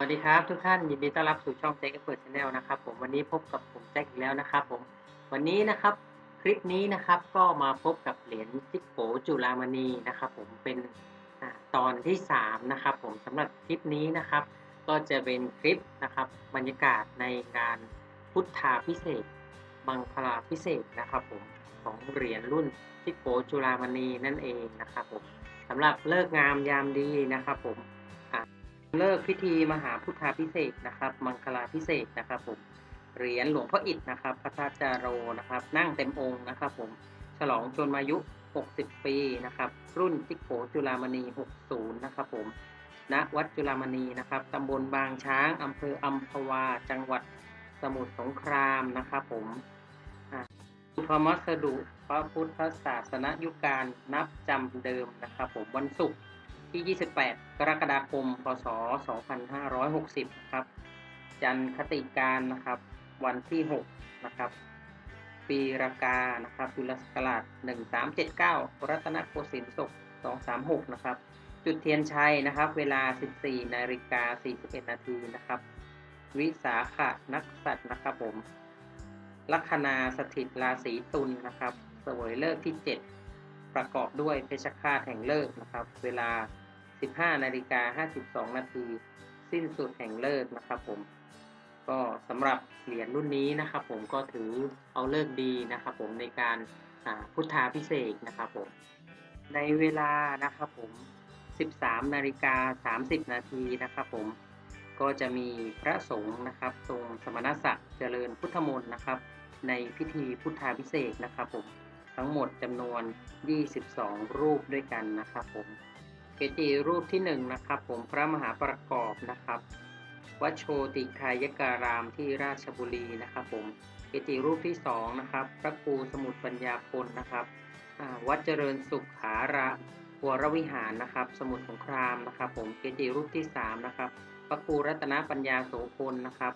สวัสดีครับทุกท่านยินดีต้อนรับสู่ช่องแจ็คเปิดชาแนลนะครับผมวันนี้พบกับผมแจ็คอีกแล้วนะครับผมวันนี้นะครับคลิปนี้นะครับก็มาพบกับเหรียญจิกโกจุลามณีนะครับผมเป็นตอนที่3นะครับผมสำหรับคลิปนี้นะครับ ก็จะเป็นคลิปนะครับบรรยากาศในการพุทธาพิเศษบังคลาพิเศษนะครับผมของเหรียญรุ่นจิกโกจุลามณีนั่นเองนะครับผมสำหรับเลิกงามยามดีนะครับผม เลิกพิธีมหาพุทธาพิเศษนะครับ มังคลาพิเศษนะครับผมเหรียญหลวงพ่ออิฐนะครับ พระธาตุจาโรนะครับ นั่งเต็มองค์นะครับ ผมฉลองชนมายุ 60 ปีนะครับ รุ่นจิกโกจุลามณี 60 นะครับผมณวัดจุลามณีนะครับตำบลบางช้างอำเภออัมพวา จังหวัดสมุทรสงครามนะครับผมอ่าพระมัสดุพระพุทธศาสนยุการนับจำเดิมนะครับ ผมวันศุกร์ ที่ 28 กรกฎาคม พศ 2560 นะครับ จันคติการนะครับ วันที่ 6 นะครับ ปีรากา นะครับจุลศักราช 1379 รัตนโกสินทร์ศก236 นะครับ จุดเทียนชัยนะครับ เวลา 14 นาฬิกา 41 นาทีนะครับ วิสาขะนักสัตว์นะครับผม ลัคนาสถิตราศีตุลนะครับ เสวยเลิกที่ 7ประกอบด้วยเพชฌฆาตแห่งเลิกนะครับ เวลา 15นาฬิกา52 นาทีสิ้นสุดแห่งเลิกนะครับผม ก็สำหรับเหรียญรุ่นนี้นะครับผมก็ถือเอาเลิกดีนะครับผมในการพุทธาพิเศษนะครับผม ในเวลานะครับผม 13 นาฬิกา 30 นาทีนะครับผมก็จะมีพระสงฆ์นะครับ ทรงสมณศักดิ์เจริญพุทธมนต์นะครับ ในพิธีพุทธาพิเศษนะครับผมทั้งหมดจำนวน 22 รูปด้วยกันนะครับผม เกจิรูปที่1นะครับผมพระมหาประกอบนะครับวัดโชติคายการามที่ราชบุรีนะครับผมเกจิรูปที่2นะครับ พระครูสมุทรปัญญาพลนะครับวัดเจริญสุขขาราวรวิหารนะครับ สมุทรสงครามนะครับผมเกจิรูปที่3นะครับพระครูรัตนปัญญาโสพลนะครับ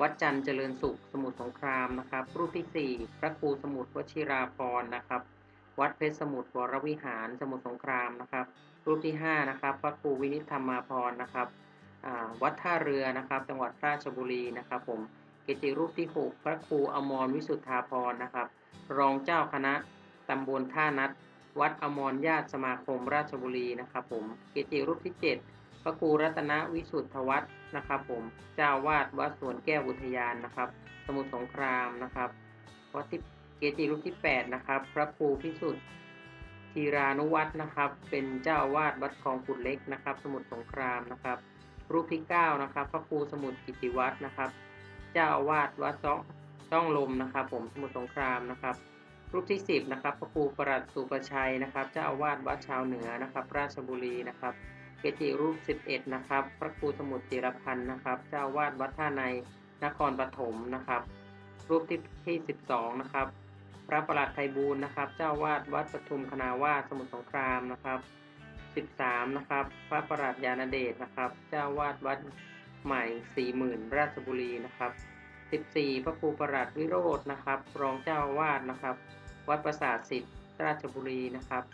วัดจันทร์เจริญสุขสมุทรสงครามนะครับ รูปที่ 4 พระครูสมุทรวชิราพรนะครับ วัดเพชรสมุทรวรวิหารสมุทรสงครามนะครับ รูปที่ 5 นะครับ พระครูวินิธรรมาพรนะครับวัดท่าเรือนะครับ จังหวัดราชบุรีนะครับผมเกจิรูปที่ 6 พระครูอมรวิสุทธาพรนะครับ รองเจ้าคณะตำบลท่านัด วัดอมรญาติสมาคมราชบุรีนะครับผมเกจิรูปที่ 7 พระครูรัตนวิสุทธวัฒน์นะครับผมเจ้าวาดวัดสวนแก้วอุทยานนะครับ สมุทรสงครามนะครับวัดที่เกจิรูปที่ 8 นะครับ พระครูพิสุทธิ์ ธีรานุวัฒน์นะครับ เป็นเจ้าอาวาดวัดคลองขุดเล็กนะครับ สมุทรสงครามนะครับ รูปที่9นะครับ พระครูสมุทรกิติวัฒน์นะครับ เจ้าอาวาดวัดซ่องซ่องลมนะครับ ผมสมุทรสงครามนะครับ รูปที่ 10นะครับ พระครูประหลัดสุประชัยนะครับ เจ้าอาวาสวัดชาวเหนือนะครับ ราชบุรีนะครับ เกจิรูป 11 นะครับ พระครูสมุทรจิรพันธ์นะครับ เจ้าอาวาสวัดท่าในนครปฐมนะครับ รูปที่ที่ 12 นะครับ ระประหลัดไทบูลย์นะครับ เจ้าวาสวัดปทุมคณาวาสสมุทรสงครามนะครับ 13 นะครับ พระประหลัดยานเดชนะครับ เจ้าวาสวัดใหม่สี่หมื่นราชบุรีนะครับ 14 พระครูประหลัดวิโรจน์นะครับ รองเจ้าวาสนะครับ วัดประสาทสิทธิ์ราชบุรีนะครับ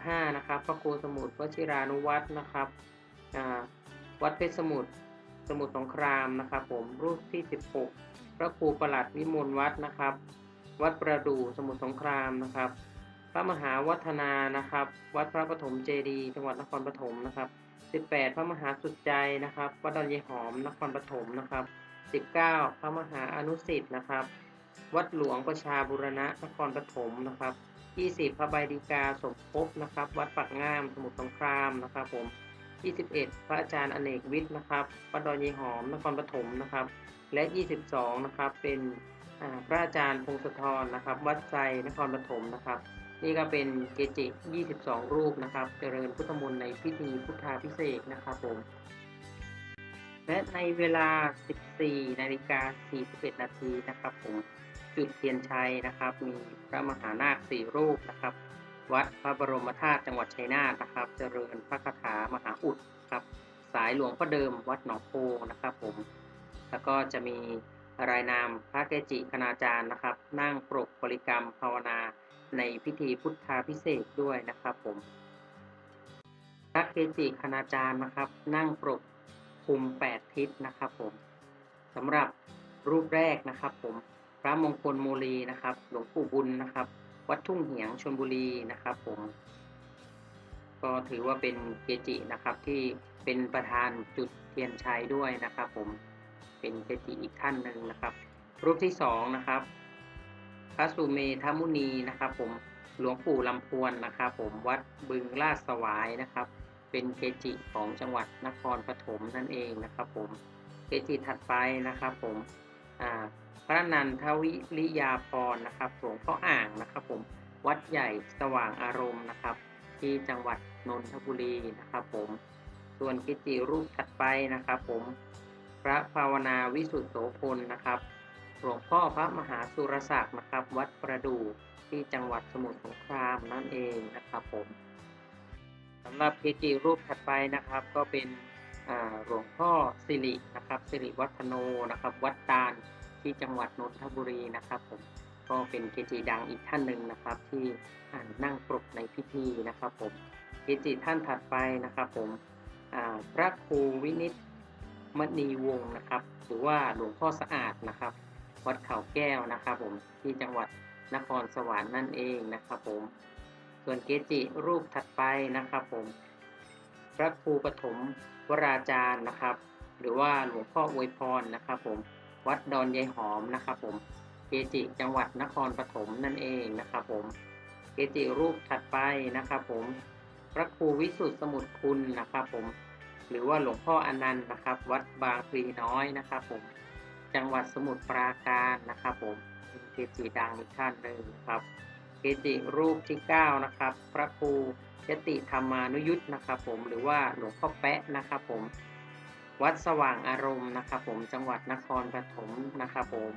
15 นะครับ พระครูสมุทรวชิรานุวัฒน์นะครับวัดเพชรสมุทรสมุทรสงครามนะครับ ผมรูปที่ 16 พระครูประหลัดวิมลวัฒนะครับ วัดประดู่สมุทรสงครามนะครับ พระมหาวัฒนานะครับ วัดพระปฐมเจดีย์จังหวัดนครปฐมนะครับ 18 พระมหาสุดใจนะครับ วัดดอนยายหอมนครปฐมนะครับ 19 พระมหาอนุสิทธิ์นะครับ วัดหลวงประชาบุรณะนครปฐมนะครับ 20 พระใบดีกาสมภพนะครับ วัดปักง่ามสมุทรสงครามนะครับผม21 พระอาจารย์อเนกวิทย์นะครับวัดดอนยายหอมนครปฐมนะครับ และ 22 นะครับ เป็น พระอาจารย์พงศธรนะครับ วัดไซนครปฐมนะครับ นี่ก็เป็นเกจิ 22 รูปนะครับ เจริญพุทธมนต์ในพิธีพุทธาพิเศษนะครับผม และในเวลา 14 นาฬิกา 41 นาทีนะครับผม จุดเทียนชัยนะครับ มีพระมหานาคสี่รูปนะครับ วัดพระบรมธาตุจังหวัดชัยนาทนะครับ เจริญพระคาถามหาอุดครับ สายหลวงพ่อเดิมวัดหนองโพนะครับผม แล้วก็จะมี รายนามพระเกจิคณาจารย์นะครับ นั่งปรกบริกรรมภาวนาในพิธีพุทธาพิเศษด้วยนะครับผมพระเกจิคณาจารย์นะครับ นั่งปรกคุมแปดทิศนะครับผมสำหรับรูปแรกนะครับผมพระมงคลโมลีนะครับ หลวงปู่บุญนะครับ วัดทุ่งเหียงชลบุรีนะครับผมก็ถือว่าเป็นเกจินะครับที่เป็นประธานจุดเทียนชัยด้วยนะครับผม เป็นเกจิอีกท่านหนึ่งนะครับ รูปที่สองนะครับพระสุเมธมุนีนะครับ ผมหลวงปู่ลำพวนนะครับ ผมวัดบึงลาดสวายนะครับ เป็นเกจิของจังหวัดนครปฐมนั่นเองนะครับ ผมเกจิถัดไปนะครับ ผมพระนันทวิริยาพรนะครับหลวงพ่ออ่างนะครับ ผมวัดใหญ่สว่างอารมณ์นะครับ ที่จังหวัดนนทบุรีนะครับ ผมส่วนเกจิรูปถัดไปนะครับ ผม พระภาวนาวิสุทธโสพลนะครับ หลวงพ่อพระมหาสุรศักดิ์นะครับ วัดประดู่ที่จังหวัดสมุทรสงครามนั่นเองนะครับผมสำหรับเกจิรูปถัดไปนะครับ ก็เป็นหลวงพ่อสิรินะครับสิริวัฒโนนะครับ วัดตาลที่จังหวัดนนทบุรีนะครับผมก็เป็นเกจิดังอีกท่านหนึ่งนะครับ ที่นั่งปรกในพิธีนะครับผมเกจิท่านถัดไปนะครับผมพระครูวินิต มณีวงศ์นะครับ หรือว่าหลวงพ่อสะอาดนะครับ วัดเขาแก้วนะครับ ผมที่จังหวัดนครสวรรค์นั่นเองนะครับ ผม ส่วนเกจิรูปถัดไปนะครับ ผม พระครูปฐมวราจารย์นะครับ หรือว่าหลวงพ่ออวยพรนะครับ ผม วัดดอนยายหอมนะครับ ผมเกจิจังหวัดนครปฐมนั่นเองนะครับผมเกจิรูปถัดไปนะครับ ผม พระครูวิสุทธิสมุทรคุณนะครับ ผม หรือว่าหลวงพ่ออนันต์นะครับ วัดบางพลีน้อยนะครับผมจังหวัดสมุทรปราการนะครับผมเป็นเกจิดังอีกท่านหนึ่งนะครับเกจิรูปที่ 9 นะครับ พระครูยติธรรมานุยุทธนะครับ ผมหรือว่าหลวงพ่อแปะนะครับ ผมวัดสว่างอารมณ์นะครับ ผมจังหวัดนครปฐมนะครับ ผม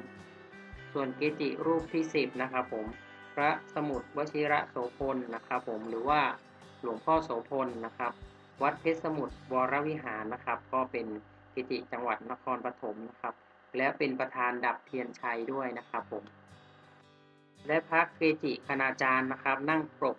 ส่วนเกจิรูปที่ 10 นะครับผมพระสมุทรวชิระโสพลนะครับ ผมหรือว่าหลวงพ่อโสพลนะครับ วัดเพชรสมุทรวรวิหารนะครับ ก็เป็นเกจิจังหวัดนครปฐมนะครับ และเป็นประธานดับเทียนชัยด้วยนะครับผม และพระเกจิคณาจารย์นะครับ นั่งปรก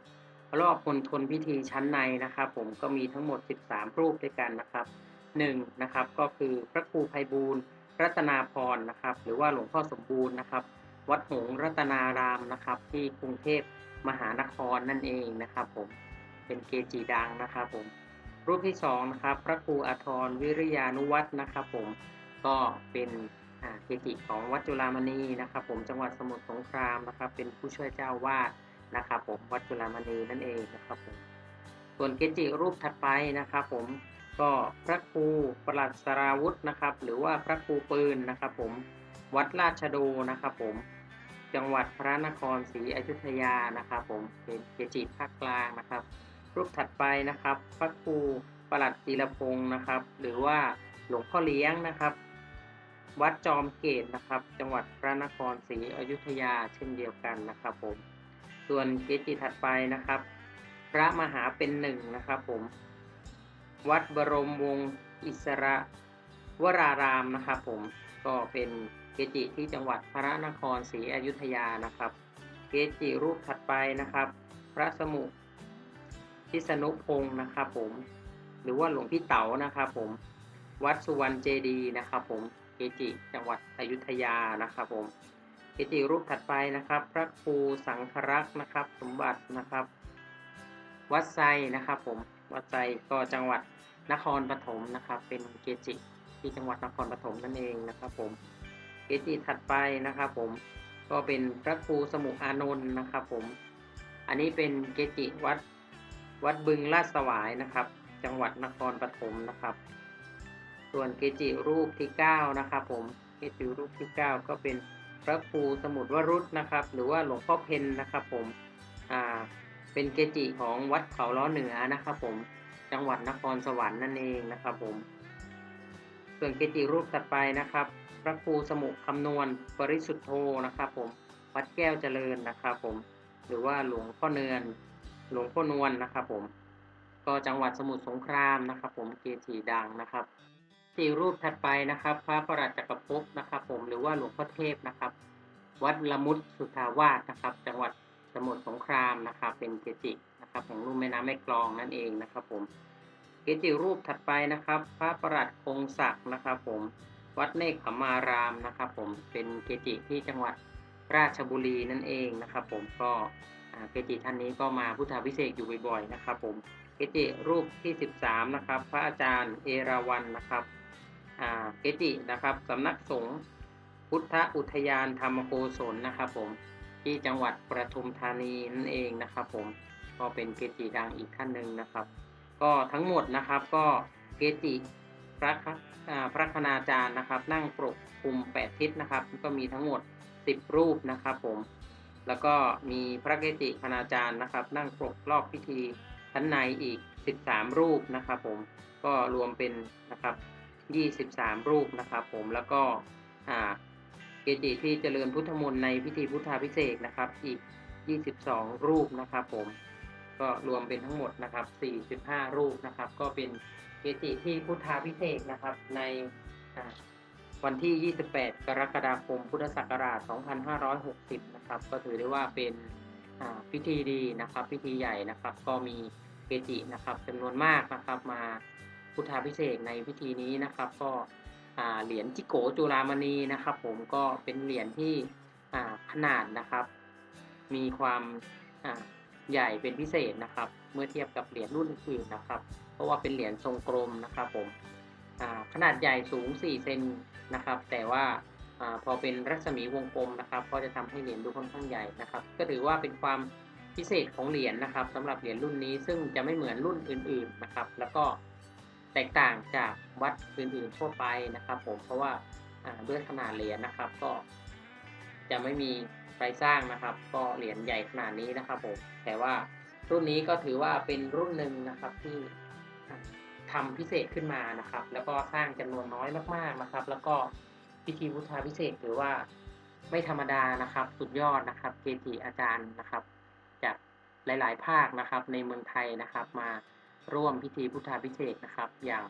รอบมณฑลพิธีชั้นในนะครับ ผมก็มีทั้งหมด 13 รูปด้วยกันนะครับ1นะครับก็คือพระครูไพบูลย์รัตนาพรนะครับ หรือว่าหลวงพ่อสมบูรณ์นะครับ วัดหงรัตนารามนะครับ ที่กรุงเทพมหานครนั่นเองนะครับ ผมเป็นเกจิดังนะครับผม รูปที่2นะครับพระครูอาทรวิริยานุวัฒน์นะครับ ผมก็เป็นเกจิของวัดจุฬามณีนะครับ ผมจังหวัดสมุทรสงครามนะครับ เป็นผู้ช่วยเจ้าวาดนะครับ ผมวัดจุฬามณีนั่นเองนะครับผมส่วนเกจิรูปถัดไปนะครับ ผมก็พระครูประหลัดสราวุธนะครับ หรือว่าพระครูปืนนะครับ ผมวัดราชโดนะครับ ผมจังหวัดพระนครศรีอยุธยานะครับ ผมเป็นเกจิภาคกลางนะครับ รูปถัดไปนะครับ พระครูประหลัดจีรพงศ์นะครับ หรือว่าหลวงพ่อเลี้ยงนะครับ วัดจอมเกตนะครับ จังหวัดพระนครศรีอยุธยาเช่นเดียวกันนะครับผม ส่วนเกจิถัดไปนะครับ พระมหาเป็นหนึ่งนะครับผม วัดบรมวงศ์อิสระวรารามนะครับผมก็เป็นเกจิที่จังหวัดพระนครศรีอยุธยานะครับ เกจิรูปถัดไปนะครับ พระสมุ ทิสนุพงศ์นะครับผม หรือว่าหลวงพี่เต๋านะครับผม วัดสุวรรณเจดีย์นะครับผมเกจิจังหวัดอยุธยานะครับผมเกจิรูปถัดไปนะครับ พระครูสังครักษ์นะครับ สมบัตินะครับ วัดไซนะครับผมวัดไซก็จังหวัดนครปฐมนะครับ เป็นเกจิที่จังหวัดนครปฐมนั่นเองนะครับผมเกจิถัดไปนะครับผมก็เป็นพระครูสมุอานนท์นะครับผม อันนี้เป็นเกจิวัด วัดบึงลาดสวายนะครับ จังหวัดนครปฐมนะครับ ส่วนเกจิรูปที่ 9 นะครับ ผมเกจิรูปที่ 9 ก็เป็นพระครูสมุทรวรุษนะครับ หรือว่าหลวงพ่อเพนนะครับ ผมอ่าเป็นเกจิของวัดเขาล้อเหนือนะครับ ผมจังหวัดนครสวรรค์นั่นเองนะครับ ผม ส่วนเกจิรูปถัดไปนะครับ พระครูสมุคำนวณปริสุทธโธนะครับ ผมวัดแก้วเจริญนะครับ ผมหรือว่าหลวงพ่อเนือน หลวงพ่อนวลนะครับผม ก็จังหวัดสมุทรสงครามนะครับ ผมเกจิดังนะครับเกจิรูปถัดไปนะครับ พระประหลัดจักรภพนะครับ ผมหรือว่าหลวงพ่อเทพนะครับ วัดละมุดสุทาวาสนะครับ จังหวัดสมุทรสงครามนะครับ เป็นเกจินะครับของลุ่มแม่น้ำแม่กลองนั่นเองนะครับ ผมเกจิรูปถัดไปนะครับ พระประหลัดคงศักดิ์นะครับ ผมวัดเนคขมารามนะครับ ผมเป็นเกจิที่จังหวัดราชบุรีนั่นเองนะครับ ผมก็ เกจิท่านนี้ก็มาพุทธาพิเศษอยู่บ่อยๆนะครับ ผมเกจิรูปที่ 13 นะครับ พระอาจารย์เอราวัณนะครับเกจินะครับสำนักสงฆ์พุทธอุทยานธรรมโกศลนะครับ ผมที่จังหวัดประทุมธานีนั่นเองนะครับ ผมก็เป็นเกจิดังอีกท่านหนึ่งนะครับ ก็ทั้งหมดนะครับก็เกจิพระพระคณาจารย์นะครับ นั่งปกคุมแปดทิศนะครับ ก็มีทั้งหมด 10 รูปนะครับผม แล้วก็มีพระเกจิคณาจารย์นะครับ นั่งปกรอบพิธีชั้นในอีก 13 รูปนะครับผมก็รวมเป็นนะครับ 23 รูปนะครับผมแล้วก็เกจิที่เจริญพุทธมนต์ในพิธีพุทธาพิเศษนะครับอีก 22 รูปนะครับผมก็รวมเป็นทั้งหมดนะครับ 45 รูปนะครับ ก็เป็นเกจิที่พุทธาพิเศษนะครับในอ่า วันที่ 28 กรกฎาคม พุทธศักราช 2560 นะครับ ก็ถือได้ว่าเป็นพิธีดีนะครับ พิธีใหญ่นะครับ ก็มีเกจินะครับจำนวนมากนะครับมาพุทธาพิเศษในพิธีนี้นะครับ ก็เหรียญจิโกจุลามณีนะครับ ผมก็เป็นเหรียญที่ขนาดนะครับ มีความใหญ่เป็นพิเศษนะครับ เมื่อเทียบกับเหรียญรุ่นอื่นนะครับ เพราะว่าเป็นเหรียญทรงกลมนะครับผมขนาดใหญ่สูง 4 เซน นะครับ แต่ว่าอพอเป็นรัศมีวงกลมนะครับ ก็จะทำให้เหรียญดูค่อนข้างใหญ่นะครับ ก็ถือว่าเป็นความพิเศษของเหรียญนะครับสำหรับเหรียญรุ่นนี้ซึ่งจะไม่เหมือนรุ่นอื่น ๆนะครับ แล้วก็แตกต่างจากวัดอื่นๆทั่วไปนะครับผมเพราะว่าอ่าด้วยขนาดเหรียญนะครับก็ จะไม่มีใครสร้างนะครับ ก็เหรียญใหญ่ขนาดนี้นะครับผมแต่ว่ารุ่นนี้ก็ถือว่าเป็นรุ่นหนึ่งนะครับที่ ทำพิเศษขึ้นมานะครับ แล้วก็สร้างจำนวนน้อยมากๆนะครับ แล้วก็พิธีพุทธาพิเศษกถือว่าไม่ธรรมดานะครับ สุดยอดนะครับเกจิอาจารย์นะครับ จากหลาย ๆ ภาคนะครับ ในเมืองไทยนะครับ มาร่วมพิธีพุทธาพิเศษนะครับ อย่าง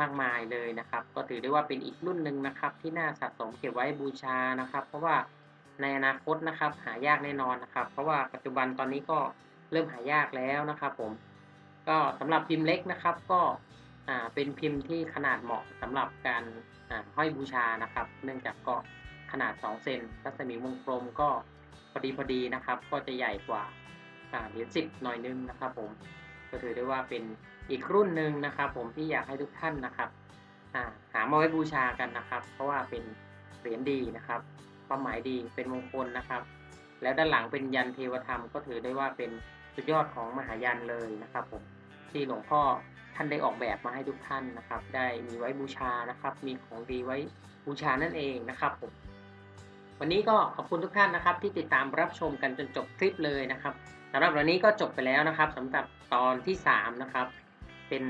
มากมายเลยนะครับ ก็ถือได้ว่าเป็นอีกรุ่นหนึ่งนะครับ ที่น่าสะสมเก็บไว้บูชานะครับ เพราะว่าในอนาคตนะครับ หายากแน่นอนนะครับ เพราะว่าปัจจุบันตอนนี้ก็เริ่มหายากแล้วนะครับ ผม ก็สำหรับพิมพ์เล็กนะครับก็อ่าเป็นพิมพ์ที่ขนาดเหมาะสำหรับการอ่าห้อยบูชานะครับ เนื่องจากก็ขนาด 2 เซนรัศมีวงกลมก็พอดีพอดีนะครับ ก็จะใหญ่กว่าอ่าเหรียญสิบหน่อยนึงนะครับผมก็ถือได้ว่าเป็นอีกรุ่นหนึ่งนะครับผมที่อยากให้ทุกท่านนะครับาหามาไว้บูชากันนะครับ เพราะว่าเป็นเหรียญดีนะครับความหมายดีเป็นมงคลนะครับ แล้วด้านหลังเป็นยันเทวธรรมก็ถือได้ว่าเป็นสุดยอดของมหายันเลยนะครับผม ที่หลวงพ่อท่านได้ออกแบบมาให้ทุกท่านนะครับ ได้มีไว้บูชานะครับ มีของดีไว้บูชานั่นเองนะครับผมวันนี้ก็ขอบคุณทุกท่านนะครับ ที่ติดตามรับชมกันจนจบคลิปเลยนะครับสำหรับวันนี้ก็จบไปแล้วนะครับสำหรับตอนที่3นะครับเป็น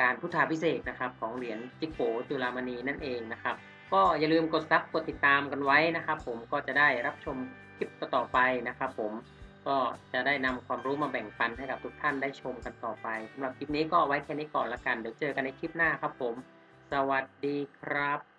การพุทธาพิเศษนะครับ ของเหรียญจิโกจุลามณีนั่นเองนะครับ ก็อย่าลืมกดซับกดติดตามกันไว้นะครับ ผมก็จะได้รับชมคลิปต่อไปนะครับ ผม ก็จะได้นำความรู้มาแบ่งปันให้กับทุกท่านได้ชมกันต่อไปสำหรับคลิปนี้ก็ไว้แค่นี้ก่อนละกัน เดี๋ยวเจอกันในคลิปหน้าครับผม สวัสดีครับ